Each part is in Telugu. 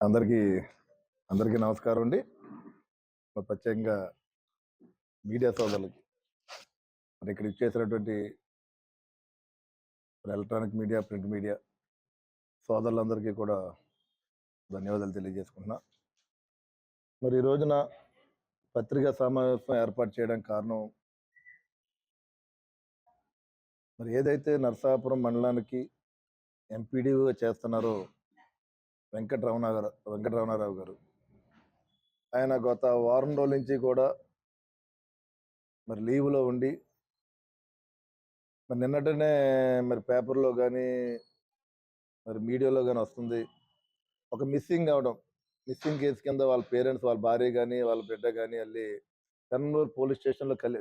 అందరికీ అందరికీ నమస్కారం అండి. మరి ప్రత్యేకంగా మీడియా సోదరులకి. మరి ఇక్కడ ఇచ్చేసినటువంటి ఎలక్ట్రానిక్ మీడియా ప్రింట్ మీడియా సోదరులందరికీ కూడా ధన్యవాదాలు తెలియజేసుకుంటున్నా. మరి ఈ రోజున పత్రికా సమావేశం ఏర్పాటు చేయడానికి కారణం మరి ఏదైతే నరసాపురం మండలానికి ఎంపీడీగా చేస్తున్నారో వెంకటరమణ గారు వెంకటరమణారావు గారు. ఆయన గత వారం రోజుల నుంచి కూడా మరి లీవ్లో ఉండి మరి నిన్నటనే మరి పేపర్లో కానీ మరి మీడియాలో కానీ వస్తుంది. ఒక మిస్సింగ్ అవడం మిస్సింగ్ కేసు కింద వాళ్ళ పేరెంట్స్ వాళ్ళ భార్య కానీ వాళ్ళ బిడ్డ కానీ వెళ్ళి కర్నూలు పోలీస్ స్టేషన్లో కలి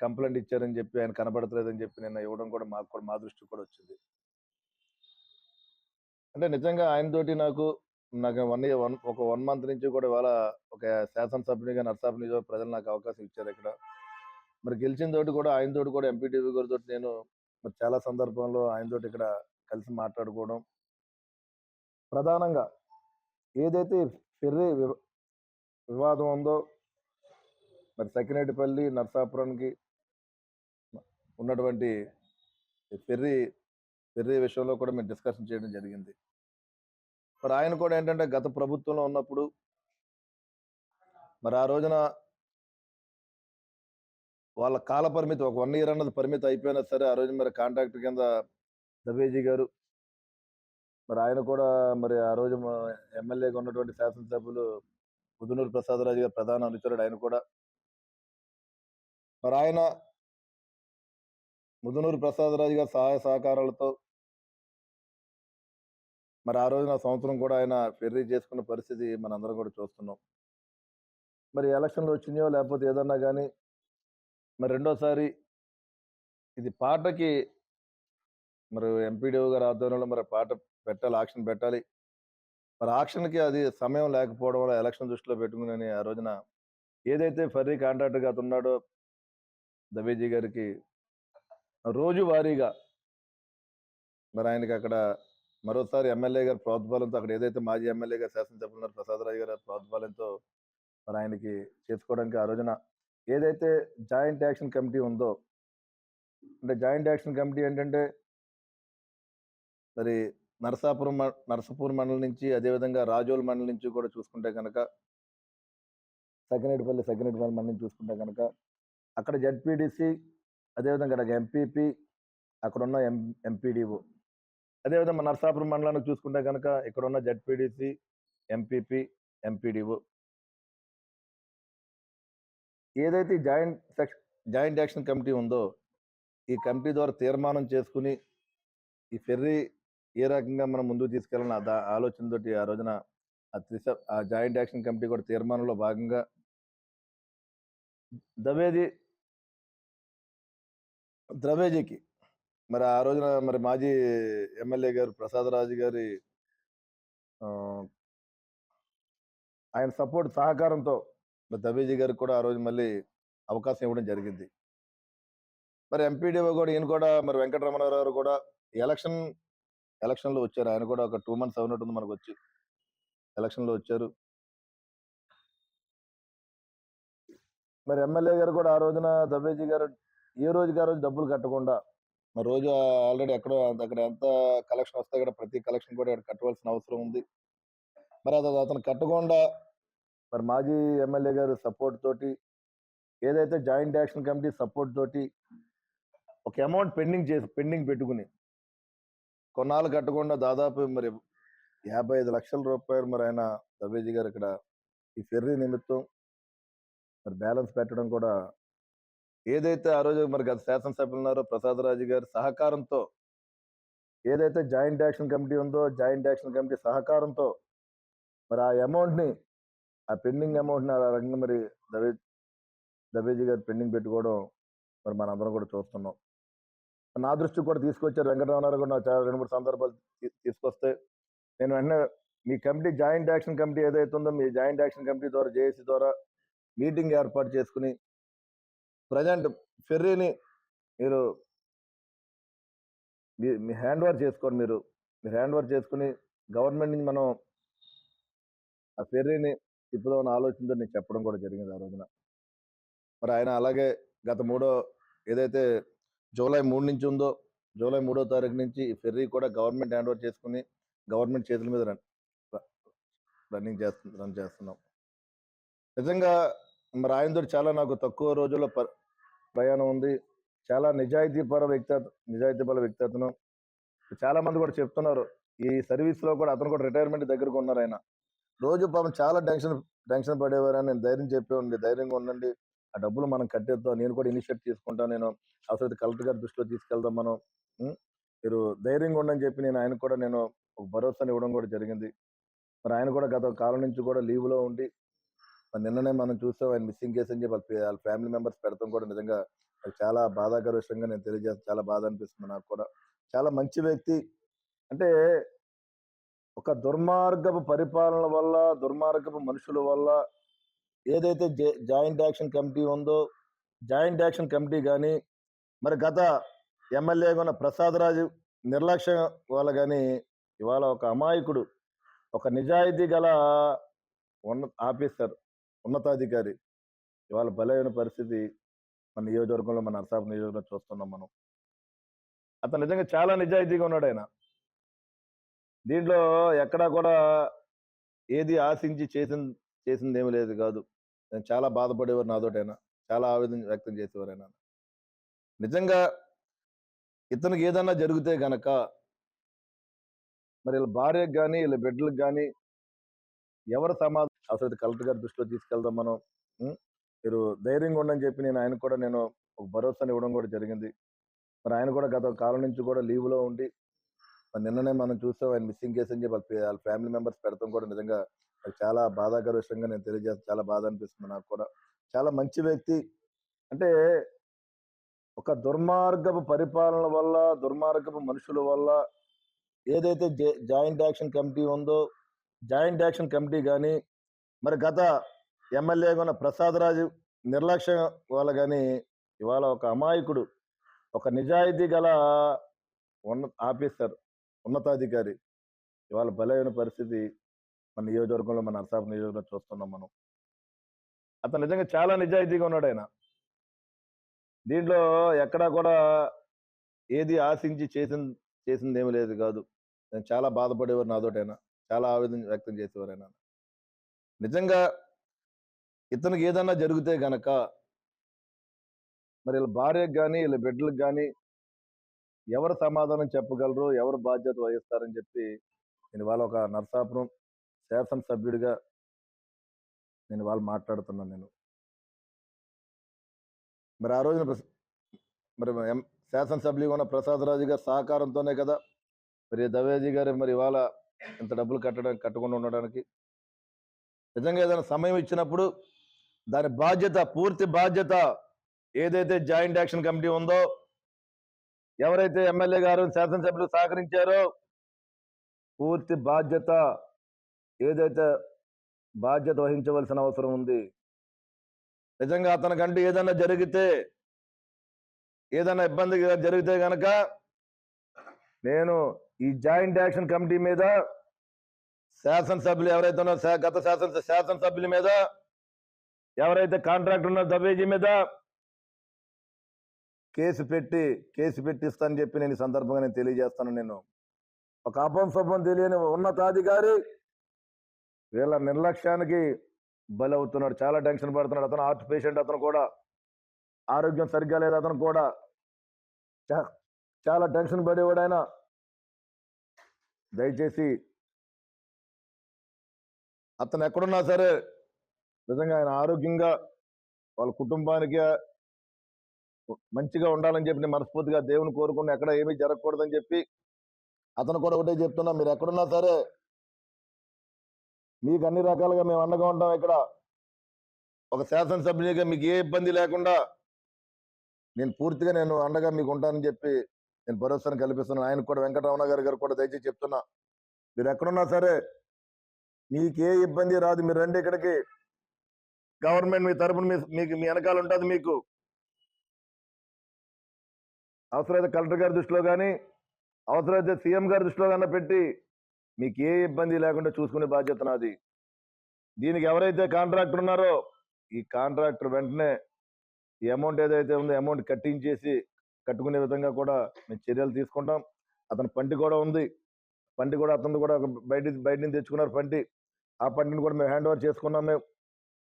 కంప్లైంట్ ఇచ్చారని చెప్పి ఆయన కనబడట్లేదని చెప్పి నిన్న ఇవ్వడం కూడా మాకు కూడా మా దృష్టికి కూడా వచ్చింది. అంటే నిజంగా ఆయనతోటి నాకు నాకు వన్ ఇయర్ వన్ ఒక వన్ మంత్ నుంచి కూడా ఇవాళ ఒక శాసనసభ్యునిగా నర్సాపు నియోజక ప్రజలు నాకు అవకాశం ఇచ్చారు ఇక్కడ. మరి గెలిచిన తోటి కూడా ఆయన తోటి కూడా ఎంపీటీవీ గారితో నేను మరి చాలా సందర్భంలో ఆయనతోటి ఇక్కడ కలిసి మాట్లాడుకోవడం. ప్రధానంగా ఏదైతే పెర్రి వివాదం ఉందో మరి సకినేటిపల్లి నర్సాపురానికి ఉన్నటువంటి పెర్రి పెర్రి విషయంలో కూడా మేము డిస్కషన్ చేయడం జరిగింది. మరి ఆయన కూడా ఏంటంటే గత ప్రభుత్వంలో ఉన్నప్పుడు మరి ఆ రోజున వాళ్ళ కాల పరిమితి ఒక వన్ ఇయర్ అన్నది పరిమితి అయిపోయినా సరే ఆ రోజు మరి కాంట్రాక్టర్ కింద దబేజీ గారు మరి ఆయన కూడా మరి ఆ రోజు ఎమ్మెల్యేగా ఉన్నటువంటి శాసనసభ్యులు ముదునూరు ప్రసాదరాజు గారు ప్రధాన అనుచరుడు ఆయన కూడా. మరి ఆయన ముదునూరు ప్రసాదరాజు గారి సహాయ సహకారాలతో మరి ఆ రోజున సంవత్సరం కూడా ఆయన ఫెర్రీ చేసుకున్న పరిస్థితి మనందరం కూడా చూస్తున్నాం. మరి ఎలక్షన్లు వచ్చినాయో లేకపోతే ఏదన్నా కానీ మరి రెండోసారి ఇది పాటకి మరి ఎంపీడీఓ గారి ఆధ్వర్యంలో మరి పాట పెట్టాలి ఆక్షన్ పెట్టాలి. మరి ఆక్షన్కి అది సమయం లేకపోవడం వల్ల ఎలక్షన్ దృష్టిలో పెట్టుకుని ఆ రోజున ఏదైతే ఫర్రీ కాంట్రాక్టర్గా ఉన్నాడో దవేజీ గారికి రోజువారీగా మరి ఆయనకి అక్కడ మరోసారి ఎమ్మెల్యే గారి ప్రోద్బలంతో అక్కడ ఏదైతే మాజీ ఎమ్మెల్యే గారు శాసనసభ్యులు ఉన్నారు ప్రసాదరాజు గారి ప్రోద్బలంతో మరి ఆయనకి చేసుకోవడానికి ఆ రోజున ఏదైతే జాయింట్ యాక్షన్ కమిటీ ఉందో అంటే జాయింట్ యాక్షన్ కమిటీ ఏంటంటే మరి నరసాపురం నరసపూర్ నరసాపూర్ మండలం నుంచి అదేవిధంగా రాజోల్ మండలం నుంచి కూడా చూసుకుంటే కనుక సకినేటిపల్లి సకినేటిపల్లి మండలం నుంచి చూసుకుంటే కనుక అక్కడ జడ్పీడీసీ అదేవిధంగా అక్కడ ఎంపీపీ అక్కడ ఉన్న ఎం ఎంపీడీఓ అదేవిధంగా నర్సాపురం మండలానికి చూసుకుంటే కనుక ఇక్కడ ఉన్న జడ్పీడీసీ ఎంపీపీ ఎంపీడీఓ ఏదైతే joint section joint action committee ఉందో ఈ కమిటీ ద్వారా తీర్మానం చేసుకుని ఈ ఫెర్రీ ఏ రకంగా మనం ముందుకు తీసుకెళ్ళాలని ఆ దా- ఆలోచనతోటి ఆ రోజున ఆ త్రిస ఆ జాయింట్ యాక్షన్ కమిటీ కూడా తీర్మానంలో భాగంగా ద్రవేది ద్రవేజీకి మరి ఆ రోజున మరి మాజీ ఎమ్మెల్యే గారు ప్రసాదరాజు గారి ఆయన సపోర్ట్ సహకారంతో మరి దవేజీ గారికి కూడా ఆ రోజు మళ్ళీ అవకాశం ఇవ్వడం జరిగింది. మరి ఎంపీడీఓ కూడా ఈయన కూడా మరి వెంకటరమణారావు గారు కూడా ఎలక్షన్ ఎలక్షన్లో వచ్చారు. ఆయన కూడా ఒక టూ మంత్స్ అవునట్టుంది మనకు వచ్చి ఎలక్షన్లో వచ్చారు. మరి ఎమ్మెల్యే గారు కూడా ఆ రోజున దవేజీ గారు ఏ రోజుకి ఆ రోజు డబ్బులు కట్టకుండా మరి రోజు ఆల్రెడీ ఎక్కడో అంత- అక్కడ ఎంత కలెక్షన్ వస్తే కూడా ప్రతి కలెక్షన్ కూడా ఇక్కడ కట్టవలసిన అవసరం ఉంది. మరి అది అతను కట్టకుండా మరి మాజీ ఎమ్మెల్యే గారు సపోర్ట్ తోటి ఏదైతే జాయింట్ యాక్షన్ కమిటీ సపోర్ట్ తోటి ఒక అమౌంట్ పెండింగ్ చేసి పెండింగ్ పెట్టుకుని కొన్నాళ్ళు కట్టకుండా దాదాపు మరి యాభై ఐదు లక్షల రూపాయలు మరి ఆయన దవేజీ గారు ఇక్కడ ఈ ఫెర్రీ నిమిత్తం మరి బ్యాలెన్స్ పెట్టడం కూడా ఏదైతే ఆ రోజు మరి గత శాసనసభ్యులు ఉన్నారో ప్రసాదరాజు గారి సహకారంతో ఏదైతే జాయింట్ యాక్షన్ కమిటీ ఉందో జాయింట్ యాక్షన్ కమిటీ సహకారంతో మరి ఆ అమౌంట్ని ఆ పెండింగ్ అమౌంట్ని ఆ రకంగా మరి దవే దవేజీ గారు పెండింగ్ పెట్టుకోవడం మరి మనందరం కూడా చూస్తున్నాం. నా దృష్టికి కూడా తీసుకొచ్చారు వెంకటరామనారావు కూడా చాలా రెండు మూడు సందర్భాలు తీసుకొస్తే నేను వెంటనే మీ కమిటీ జాయింట్ యాక్షన్ కమిటీ ఏదైతే ఉందో మీ జాయింట్ యాక్షన్ కమిటీ ద్వారా జేఏసీ ద్వారా మీటింగ్ ఏర్పాటు చేసుకుని ప్రజెంట్ ఫెర్రీని మీరు మీ మీ హ్యాండ్ ఓవర్ చేసుకోండి మీరు. మీరు హ్యాండ్ ఓవర్ చేసుకుని గవర్నమెంట్ నుంచి మనం ఆ ఫెర్రీని తిప్పుదామని ఆలోచనతో నేను చెప్పడం కూడా జరిగింది ఆ రోజున. మరి ఆయన అలాగే గత మూడో ఏదైతే జూలై మూడు నుంచి ఉందో జూలై మూడో తారీఖు నుంచి ఈ ఫెర్రీ కూడా గవర్నమెంట్ హ్యాండ్ ఓవర్ చేసుకుని గవర్నమెంట్ చేతుల మీద రన్ రన్నింగ్ చేస్తు రన్ చేస్తున్నాం. నిజంగా మరి ఆయనతో చాలా నాకు తక్కువ రోజుల్లో ప్రయాణం ఉంది. చాలా నిజాయితీపర వ్యక్తి నిజాయితీపర వ్యక్తి అతను చాలా మంది కూడా చెప్తున్నారు. ఈ సర్వీస్లో కూడా అతను కూడా రిటైర్మెంట్ దగ్గరకు ఉన్నారు ఆయన. రోజు పాపం చాలా టెన్షన్ టెన్షన్ పడేవారు నేను ధైర్యం చెప్పేవాడిని ధైర్యంగా ఉండండి. ఆ డబ్బులు మనం కట్టేద్దాం. నేను కూడా ఇనిషియేట్ తీసుకుంటాను. నేను అవసరం కలెక్టర్ గారి దృష్టిలో తీసుకెళ్దాం మనం. మీరు ధైర్యంగా ఉండని చెప్పి నేను ఆయన కూడా నేను ఒక భరోసాని ఇవ్వడం కూడా జరిగింది. మరి ఆయన కూడా గత కాలం నుంచి కూడా లీవ్లో ఉండి మరి నిన్ననే మనం చూస్తాం ఆయన మిస్సింగ్ కేసు అని చెప్పి వాళ్ళ వాళ్ళ ఫ్యామిలీ మెంబర్స్ పెడతాం కూడా నిజంగా చాలా బాధాకర విషయంగా నేను తెలియజేస్తాను చాలా బాధ అనిపిస్తుంది నాకు కూడా. చాలా మంచి వ్యక్తి. అంటే ఒక దుర్మార్గపు పరిపాలన వల్ల దుర్మార్గపు మనుషుల వల్ల ఏదైతే జాయింట్ యాక్షన్ కమిటీ ఉందో జాయింట్ యాక్షన్ కమిటీ కానీ మరి గత ఎమ్మెల్యేగా ఉన్న ప్రసాద్ రాజు నిర్లక్ష్యం వల్ల కానీ ఇవాళ ఒక అమాయకుడు ఒక నిజాయితీ గల ఉన్న ఆఫీసర్ ఉన్నతాధికారి. ఇవాళ బలమైన పరిస్థితి మన నియోజకవర్గంలో మన నర్సాపు నియోజకవర్గంలో చూస్తున్నాం మనం. అతను నిజంగా చాలా నిజాయితీగా ఉన్నాడు ఆయన. దీంట్లో ఎక్కడా కూడా ఏది ఆశించి చేసిన చేసింది ఏమీ లేదు కాదు. నేను చాలా బాధపడేవారు నాతోటైనా చాలా ఆవేదన వ్యక్తం చేసేవారు ఆయన. నిజంగా ఇతనికి ఏదన్నా జరిగితే గనక మరి వీళ్ళ భార్యకు కానీ వీళ్ళ బిడ్డలకు కానీ ఎవరు సమాధానం అసలు కలెక్టర్ గారి దృష్టిలో తీసుకెళ్దాం మనం? మీరు ధైర్యంగా ఉండని చెప్పి నేను ఆయన కూడా నేను ఒక భరోసాని ఇవ్వడం కూడా జరిగింది. మరి ఆయన కూడా గత కాలం నుంచి కూడా లీవ్లో ఉండి మరి నిన్ననే మనం చూస్తాం ఆయన మిస్సింగ్ కేసు అని చెప్పి వాళ్ళ వాళ్ళ ఫ్యామిలీ మెంబర్స్ పెడతాం కూడా నిజంగా చాలా బాధాకర విషయంగా నేను తెలియజేస్తాను చాలా బాధ అనిపిస్తుంది నాకు కూడా. చాలా మంచి వ్యక్తి. అంటే ఒక దుర్మార్గపు పరిపాలన వల్ల దుర్మార్గపు మనుషుల వల్ల ఏదైతే జాయింట్ యాక్షన్ కమిటీ ఉందో జాయింట్ యాక్షన్ కమిటీ కానీ మరి గత ఎమ్మెల్యేగా ఉన్న ప్రసాద్ రాజు నిర్లక్ష్యం వల్ల కానీ ఇవాళ ఒక అమాయకుడు ఒక నిజాయితీ గల ఉన్న ఆఫీసర్ ఉన్నతాధికారి ఇవాళ బలమైన పరిస్థితి మన నియోజకవర్గంలో మన నరసాపు నియోజకవర్గంలో చూస్తున్నాం మనం. అతను నిజంగా చాలా నిజాయితీగా ఉన్నాడు ఆయన. దీంట్లో ఎక్కడా కూడా ఏది ఆశించి చేసిన చేసింది ఏమీ లేదు కాదు. నేను చాలా బాధపడేవారు నాతోటైనా చాలా ఆవేదన వ్యక్తం చేసేవారు ఆయన. నిజంగా ఇతనికి ఏదన్నా జరిగితే గనక మరి వీళ్ళ భార్యకు కానీ వీళ్ళ బిడ్డలకు కానీ ఎవరు సమాధానం చెప్పగలరు ఎవరు బాధ్యత వహిస్తారని చెప్పి నేను వాళ్ళ ఒక నర్సాపురం శాసనసభ్యుడిగా నేను వాళ్ళు మాట్లాడుతున్నాను నేను. మరి ఆ రోజున ప్రస- మరి ఎం- శాసనసభ్యులుగా ఉన్న ప్రసాద్ రాజు గారి సహకారంతోనే కదా మరి దవేజీ గారు మరి ఇవాళ ఇంత డబ్బులు కట్టడానికి కట్టకుండా ఉండడానికి. నిజంగా ఏదైనా సమయం ఇచ్చినప్పుడు దాని బాధ్యత పూర్తి బాధ్యత ఏదైతే జాయింట్ యాక్షన్ కమిటీ ఉందో ఎవరైతే ఎమ్మెల్యే గారు శాసనసభ్యులు సహకరించారో పూర్తి బాధ్యత ఏదైతే బాధ్యత వహించవలసిన అవసరం ఉంది. నిజంగా అతనికంటే ఏదైనా జరిగితే ఏదైనా ఇబ్బంది జరిగితే గనక నేను ఈ జాయింట్ యాక్షన్ కమిటీ మీద శాసనసభ్యులు ఎవరైతే ఉన్నారో శా- గత శాసన శాసనసభ్యుల మీద ఎవరైతే కాంట్రాక్ట్ ఉన్నారో దబేజీ మీద కేసు పెట్టి కేసు పెట్టిస్తానని చెప్పి నేను ఈ సందర్భంగా నేను తెలియజేస్తాను. నేను ఒక అపంసభం తెలియని ఉన్నతాధికారి వీళ్ళ నిర్లక్ష్యానికి బలవుతున్నాడు. చాలా టెన్షన్ పడుతున్నాడు. అతను హార్ట్ పేషెంట్ అతను కూడా ఆరోగ్యం సరిగ్గా లేదు అతను కూడా చాలా టెన్షన్ పడేవాడు ఆయన. దయచేసి అతను ఎక్కడున్నా సరే నిజంగా ఆయన ఆరోగ్యంగా వాళ్ళ కుటుంబానికి మంచిగా ఉండాలని చెప్పి నేను మనస్ఫూర్తిగా దేవుని కోరుకుని ఎక్కడ ఏమీ జరగకూడదని చెప్పి అతను కూడా ఒకటే చెప్తున్నా. మీరు ఎక్కడున్నా సరే మీకు అన్ని రకాలుగా మేము అండగా ఉంటాం ఇక్కడ. ఒక శాసనసభ్యునిగా మీకు ఏ ఇబ్బంది లేకుండా నేను పూర్తిగా నేను అండగా మీకు ఉంటానని చెప్పి నేను భరోసాను కల్పిస్తున్నాను. ఆయన కూడా వెంకటరమణ గారి గారు కూడా దయచేసి చెప్తున్నా. మీరు ఎక్కడున్నా సరే మీకు ఏ ఇబ్బంది రాదు. మీరు రండి ఇక్కడికి. గవర్నమెంట్ మీ తరపున మీకు మీ వెనకాల ఉంటుంది మీకు. అవసరమైతే కలెక్టర్ గారి దృష్టిలో కానీ అవసరమైతే సీఎం గారి దృష్టిలో కన్నా పెట్టి మీకు ఏ ఇబ్బంది లేకుండా చూసుకునే బాధ్యత నాది. దీనికి ఎవరైతే కాంట్రాక్టర్ ఉన్నారో ఈ కాంట్రాక్టర్ వెంటనే ఈ అమౌంట్ ఏదైతే ఉందో అమౌంట్ కట్టించేసి కట్టుకునే విధంగా కూడా మేము చర్యలు తీసుకుంటాం. అతని పంటి కూడా ఉంది. పంటి కూడా అతను కూడా ఒక బయట బయట నుంచి తెచ్చుకున్నారు పంటి. ఆ పంటిని కూడా మేము హ్యాండ్ ఓవర్ చేసుకున్నాం మేము.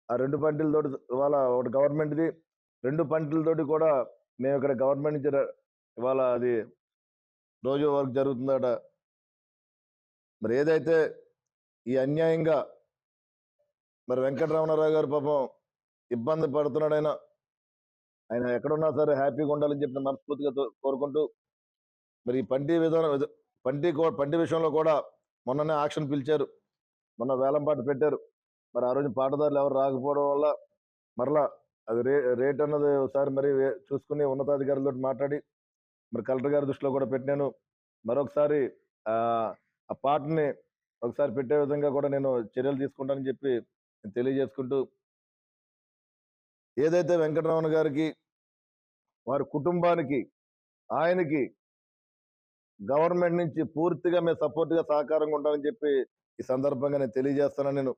ఆ రెండు పంటలతోటి ఇవాళ ఒకటి గవర్నమెంట్ది రెండు పంటలతోటి కూడా మేము ఇక్కడ గవర్నమెంట్ నుంచి ఇవాళ అది రోజు వర్క్ జరుగుతుందట. మరి ఏదైతే ఈ అన్యాయంగా మరి వెంకటరమణారావు గారు పాపం ఇబ్బంది పడుతున్నాడైనా ఆయన ఎక్కడున్నా సరే హ్యాపీగా ఉండాలని చెప్పి మనస్ఫూర్తిగా కోరుకుంటూ మరి ఈ పంటి విధానం పంటి పంటి విషయంలో కూడా మొన్ననే ఆక్షన్ పిలిచారు. మొన్న వేలంపాట పెట్టారు. మరి ఆ రోజు పాటదారులు ఎవరు రాకపోవడం వల్ల మరలా అది రే రేట్ అన్నది ఒకసారి మరి చూసుకుని ఉన్నతాధికారులతో మాట్లాడి మరి కలెక్టర్ గారి దృష్టిలో కూడా పెట్టినాను. మరొకసారి ఆ పాటని ఒకసారి పెట్టే విధంగా కూడా నేను చర్యలు తీసుకుంటానని చెప్పి నేను తెలియజేసుకుంటూ ఏదైతే వెంకటరమణ గారికి వారి కుటుంబానికి ఆయనకి గవర్నమెంట్ నుంచి పూర్తిగా మేము సపోర్ట్గా సహకారంగా ఉంటానని చెప్పి ఈ సందర్భంగా నేను తెలియజేస్తాను నేను